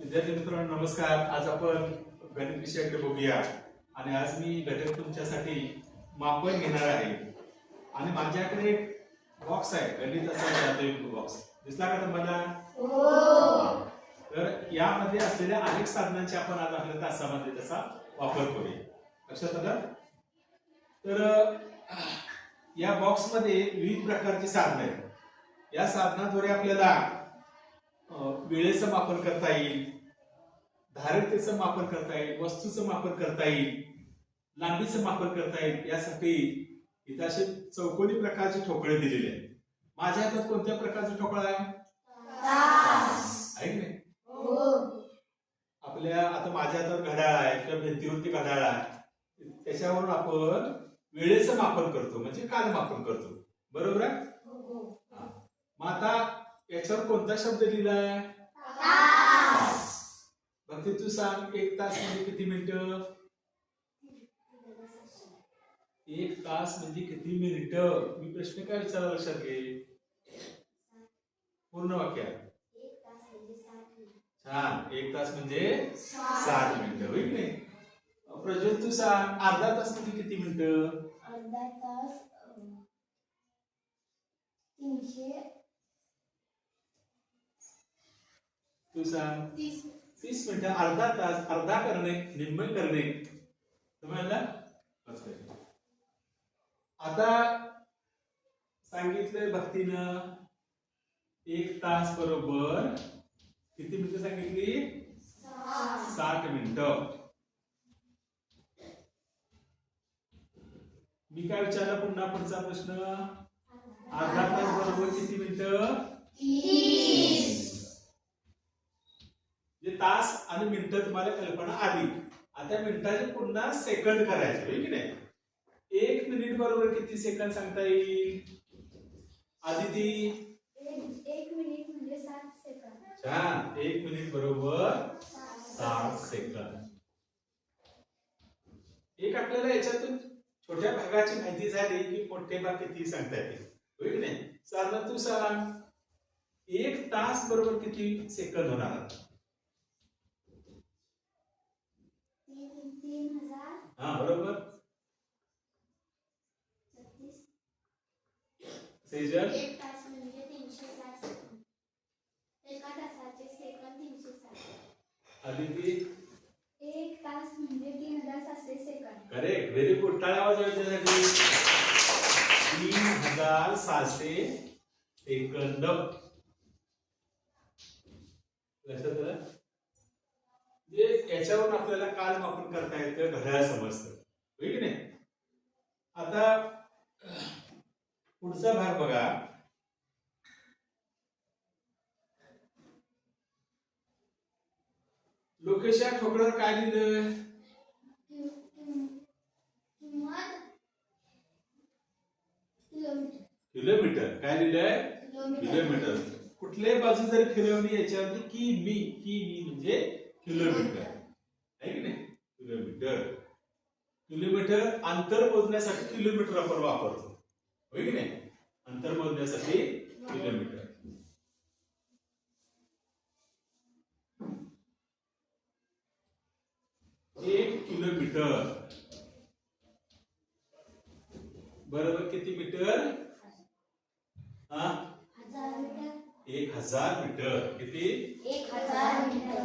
विद्यार्थी मित्रांनो नमस्कार. आज आपण गणित विषयाकडे बघूया. आणि आज मी घटक तुमच्यासाठी मापन घेणार आहे. आणि माझ्याकडे एक बॉक्स आहे. गणिताचा जादुयुक्त बॉक्स दिसला का तुम्हाला? हा. तर यामध्ये असलेल्या अनेक साधनांचे आपण आज आपल्या तासामध्ये त्याचा वापर करूया. लक्षात आलं? तर या बॉक्समध्ये विविध प्रकारची साधनं आहेत. या साधनाद्वारे आपल्याला वेळेचं मापन करता येईल धारिकतेचं मापन करता येईल वस्तूचं मापन करता येईल लांबीचं मापन करता येईल यासाठी इथं असे चौकोनी प्रकारचे ठोकळे दिलेले आहेत. माझ्या हातात कोणत्या प्रकारचा ठोकळा आहे? आहे की नाही? आपल्या आता माझ्या हातात घड्याळ आहे किंवा भिंतीवरती घड्याळ आहे. त्याच्यावरून आपण वेळेचं मापन करतो म्हणजे कालमापन करतो. बरोबर आहे? मग आता याच्यावर कोणता शब्द लिहिलाय? भक्ती तू सांग एक तास म्हणजे किती मिनिटं? एक तास म्हणजे किती मिनिटं? मी प्रश्न काय विचारला लक्षात घे पूर्ण वाक्य छान. एक तास म्हणजे साठ. मिनिटं होईल नाही? प्रज्वल तू सांग अर्धा तास म्हणजे किती मिनिटं? अर्धा तास तीनशे तू सांग तीस तीस मिनिटं अर्धा तास अर्धा करणे निम्म करणे समजला आता सांगितलंय भक्तीनं एक तास बरोबर किती मिनिटं सांगितली साठ मिनिटं मी काय विचारला पुन्हा पुढचा प्रश्न? अर्धा तास बरोबर किती मिनिटं? तास. आणि मिनिटं तुम्हाला कल्पना आली आता मिनिटाचे पुन्हा सेकंद करायचे की नाही? एक मिनिट बरोबर किती सेकंद सांगता येईल? आदिती? एक एक मिनिट म्हणजे सेकंद छान. एक मिनिट बरोबर साठ सेकंद एक आपल्याला याच्यातून छोट्या भागाची माहिती झाली की मोठे भाग किती सांगता येतील. की नाही? साधारण तू सांग एक तास बरोबर किती सेकंद होणार? हा बरोबर. सेजल एक तास म्हणजे तीनशे साठ सेकंद एका तासाचे सेकंद तीनशे साठ आदिती एक तास म्हणजे तीन हजार सातशे सेकंद करेक्ट व्हेरी गुड. टाळ्या वाजवायच्यासाठी तीन हजार सहाशे सेकंद लक्षात आलं म्हणजे याच्यावरून आपल्याला काल मापन करता येतं घड्याळ समजतं. होय की नाही? आता पुढचा भाग बघा. लोकेश या ठोकळ्यावर काय लिहिलंय किं- किं- किंमत किलोमीटर. काय लिहिलंय? किलोमीटर. किलोमीटर. कुठल्याही बाजू जर फिरवली याच्यावरती की मी की मी म्हणजे किलोमीटर. आहे की नाही? किलोमीटर. किलोमीटर अंतर मोजण्यासाठी किलोमीटर आपण वापरतो. होय की नाही? अंतर मोजण्यासाठी किलोमीटर एक किलोमीटर बरोबर किती मीटर हा हजार मीटर एक हजार मीटर. किती? एक हजार मीटर.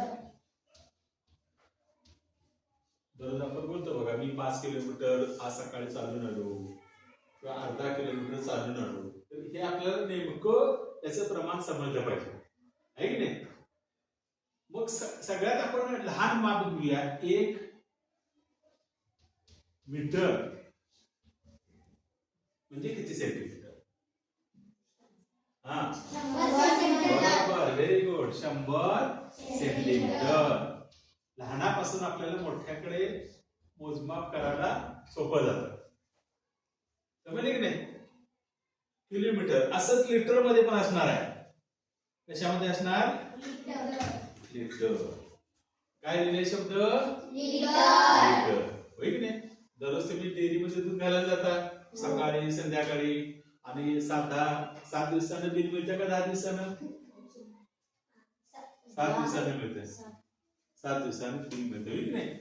दररोज आपण बोलतो बघा मी पाच किलोमीटर आज सकाळी चालून आलो. किंवा अर्धा किलोमीटर चालून आलो. तर हे आपल्याला नेमकं त्याचं प्रमाण समजलं पाहिजे. आहे की नाही? मग सगळ्यात आपण लहान माप घेऊया. एक मीटर. म्हणजे किती सेंटीमीटर हा. बरोबर. व्हेरी गुड शंभर सेंटीमीटर लहानापासून आपल्याला मोठ्याकडे मोजमाप करायला सोपं जातं. समजले की नाही? किलोमीटर असंच लिटरमध्ये पण असणार आहे. कशामध्ये असणार? लिटर काय लिहिले शब्द? लिटर होय की नाही? दररोज तुम्ही डेअरी मध्ये दूध घालायला जाता. सकाळी संध्याकाळी. आणि सात दहा सात दिवसानं बिल मिळतं का दहा दिवसानं? सात दिवसानं मिळतं. सात दिवसानं बिल मिळतं की नाही?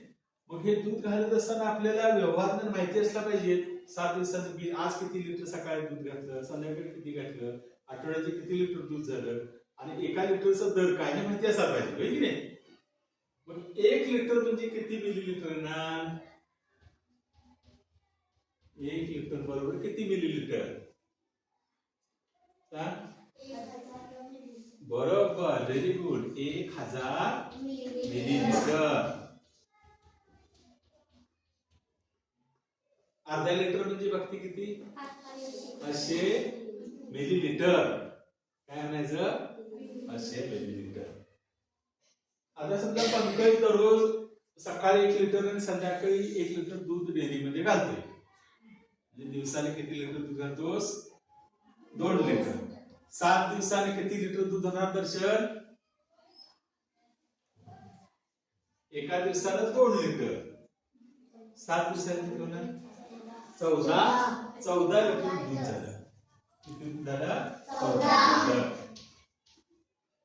मग हे दूध घालत असताना आपल्याला व्यवहार माहिती असला पाहिजे. सात दिवसाचं बिल आज किती लिटर सकाळी दूध घातलं संध्याकाळी किती घातलं आठवड्याचे किती लिटर दूध झालं आणि एका लिटरचा दर काय हे माहिती असायला पाहिजे की नाही? मग एक लिटर म्हणजे किती मिली लिटर येणार एक लिटर बरोबर किती मिली लिटर बरोबर व्हेरी गुड एक हजार मिली लिटर अर्धा लिटर म्हणजे बघते किती? असे मिली लिटर काय म्हणायचं? असे मिली लिटर आता समजा पंकज दररोज सकाळी एक लिटर आणि संध्याकाळी एक लिटर दूध डेअरीमध्ये घालतोय. म्हणजे दिवसाला किती लिटर दूध घालतोस? दोन लिटर. सात दिवसाने किती लिटर दूध होणार दर्शन? एका दिवसाला दोन लिटर. सात दिवसाने किती होणार? चौदा. चौदा लिटर दूध झालं. किती दूध झालं? चौदा लिटर.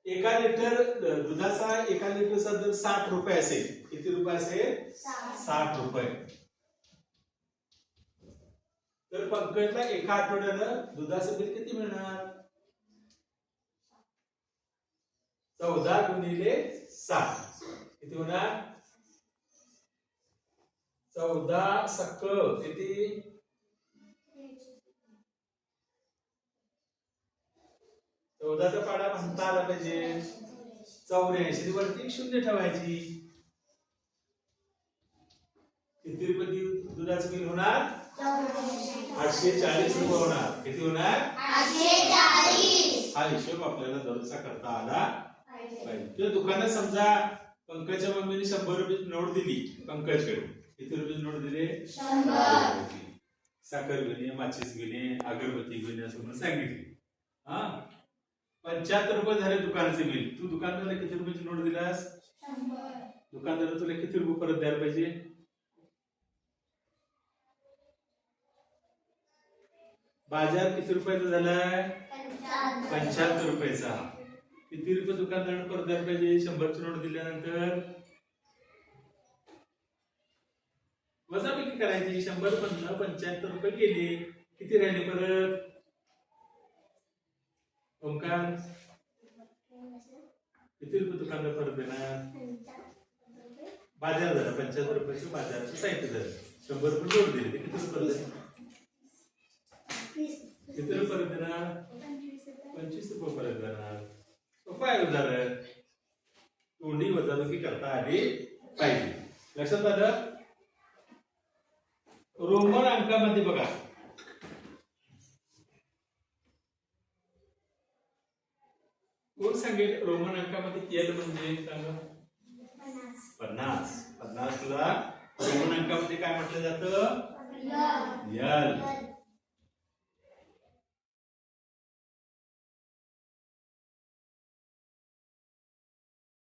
एका लिटर दुधाचा एका लिटरचा दर साठ रुपये असेल. किती रुपये असेल? साठ. रुपये. तर पंकजला एका आठवड्यानं दुधाचं बिल किती मिळणार? चौदा गुणिले सात. किती होणार? चौदा सक्क. किती? चौदाचा पाडा म्हणता आला पाहिजे. चौऱ्याऐंशी. वरती शून्य ठेवायची. किती रुपये दुधाचं बिल होणार? आठशे चाळीस रुपये होणार. किती होणार? हा हिशोब आपल्याला दररोजचा करता आला पाहिजे. किंवा दुकानात समजा पंकजच्या मम्मीने शंभर रुपयाची नोट दिली पंकजकडे. किती रुपयाची नोट दिली? साखर घेणे माचीस घेणे अगरबत्ती घेणे असं म्हणून सांगितली. हा? पंच्याहत्तर रुपये झाले दुकानाचे बिल. तू दुकानदाराला किती रुपयाची नोट दिलास? दुकानदाराला तुला किती रुपये परत द्यायला पाहिजे? बाजार किती रुपयाचा झालाय? पंच्याहत्तर रुपयाचा. किती रुपये दुकानदाराने परत द्यायला पाहिजे? शंभरची नोट दिल्यानंतर? वजाबाकी करायची. शंभर मधनं पंच्याहत्तर रुपये गेले. किती राहिले परत? ओंकार? किती रुपये दुकानदार परत देणार? बाजार झाला. पंच्याहत्तर रुपयाचं बाजाराचं साहित्य झालं. शंभर रुपये नोट दिली. किती रुपये? किती रुपये देणार? पंचवीस रुपये परत देणार. सोपं आहे उदाहरण? तोंडी वजाबाकी करता आली पाहिजे. लक्षात आलं? रोमन अंकामध्ये बघा. कोण सांगेल रोमन अंकामध्ये एल म्हणजे सांगा? पन्नास. पन्नास तुला रोमन अंकामध्ये काय म्हटलं जातं? यल.